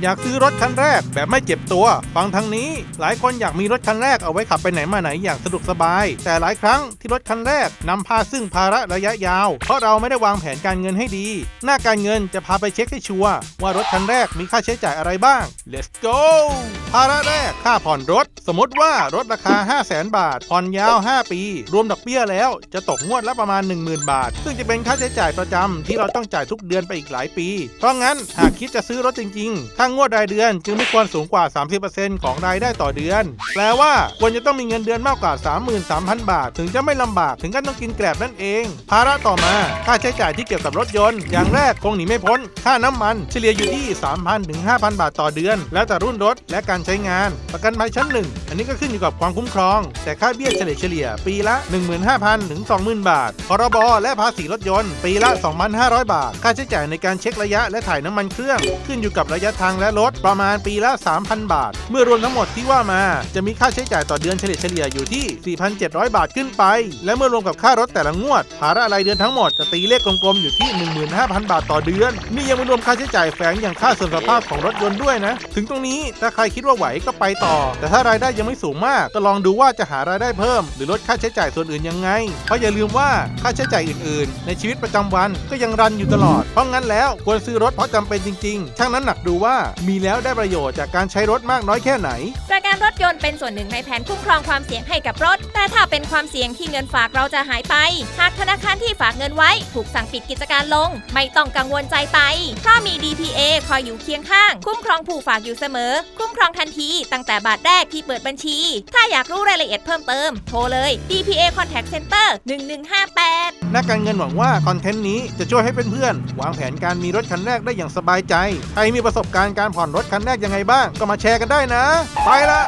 อยากซื้อรถคันแรกแบบไม่เจ็บตัว ฟังทางนี้ หลายคนอยากมีรถคันแรกเอาไว้ขับไปไหนมาไหนอย่างสะดวกสบาย แต่หลายครั้งที่รถคันแรกนำพาซึ่งภาระระยะยาว เพราะเราไม่ได้วางแผนการเงินให้ดี หน้าการเงินจะพาไปเช็คให้ชัวร์ว่ารถคันแรกมีค่าใช้จ่ายอะไรบ้าง let's go ภาระแรกค่าผ่อนรถ สมมติว่ารถราคา 5 0 0 0 0 0 บาท ผ่อนยาว 5 ปี รวมดอกเบี้ยแล้ว จะตกงวดละประมาณ 10,000 บาท ซึ่งจะเป็นค่าใช้จ่ายประจำที่เราต้องจ่ายทุกเดือนไปอีกหลายปี เพราะงั้นหากคิดจะซื้อรถจริงๆค่างวดรายเดือนจึงไม่ควรสูงกว่า 30%ของรายได้ต่อเดือน แปลว่าควรจะต้องมีเงินเดือนมากกว่า 33,000 บาท ถึงจะไม่ลำบากถึงขั้นต้องกินแกลบนั่นเอง ภาระต่อมาค่าใช้จ่ายที่เกี่ยวกับรถยนต์ อย่างแรกคงหนีไม่พ้น ค่าน้ำมันเฉลี่ยอยู่ที่ 3,000ถึง5,000 บาทต่อเดือน แล้วแต่รุ่นรถและการใช้งาน ประกันภัยชั้นหนึ่งอันนี้ก็ขึ้นอยู่กับความคุ้มครอง แต่ค่าเบี้ยเฉลี่ยเฉลี่ยปีละ 15,000ถึง20,000 บาทพรบและภาษีรถยนต์ปีละ 2,500 บาท ค่าใช้จ่ายในการเช็คระยะและถ่ายน้ำมันเครื่อง ขึ้นอยู่กับระยะทางและรถประมาณปีละ 3,000 บาท เมื่อรวมทั้งหมดที่ว่ามาจะมีค่าใช้จ่ายต่อเดือนเฉลี่ยเฉลี่ยอยู่ที่ 4,700 บาทขึ้นไป และเมื่อรวมกับค่ารถแต่ละงวด ภาระรายเดือนทั้งหมดจะตีเลขกลมๆอยู่ที่ 15,000 บาทต่อเดือน นี่ยังไม่รวมค่าใช้จ่ายแฝงอย่างค่าส่วนสภาพของรถยนต์ด้วยนะ ถึงตรงนี้ถ้าใครคิดว่าไหวก็ไปต่อ แต่ถ้ารายได้ยังไม่สูงมาก ก็ลองดูว่าจะหารายได้เพิ่ม หรือลดค่าใช้จ่ายส่วนอื่นยังไง เพราะอย่าลืมว่าค่าใช้จ่ายอื่นๆ ในชีวิตประจำวันก็ยังรันอยู่ตลอด เพราะงั้นแล้วควรซื้อรถเพราะจำเป็นจริงๆชั่งน้ำหนักดูว่ามีแล้วได้ประโยชน์จากการใช้รถมากน้อยแค่ไหน ประกันรถยนต์เป็นส่วนหนึ่งในแผนคุ้มครองความเสี่ยงให้กับรถ แต่ถ้าเป็นความเสี่ยงที่เงินฝากเราจะหายไป หากธนาคารที่ฝากเงินไว้ ถูกสั่งปิดกิจการลง ไม่ต้องกังวลใจไป เพราะมี DPA คอยอยู่เคียงข้าง คุ้มครองผู้ฝากอยู่เสมอ คุ้มครองทันที ตั้งแต่บาทแรกที่เปิดบัญชี ถ้าอยากรู้รายละเอียดเพิ่มเติม โทรเลย DPA Contact Center 1158นักการเงินหวังว่าคอนเทนต์นี้จะช่วยให้เพื่อนๆวางแผนการมีรถคันแรกได้อย่างสบายใจ ใครมีประสบการณ์การผ่อนรถคันแรกยังไงบ้าง ก็มาแชร์กันได้นะ ไปละ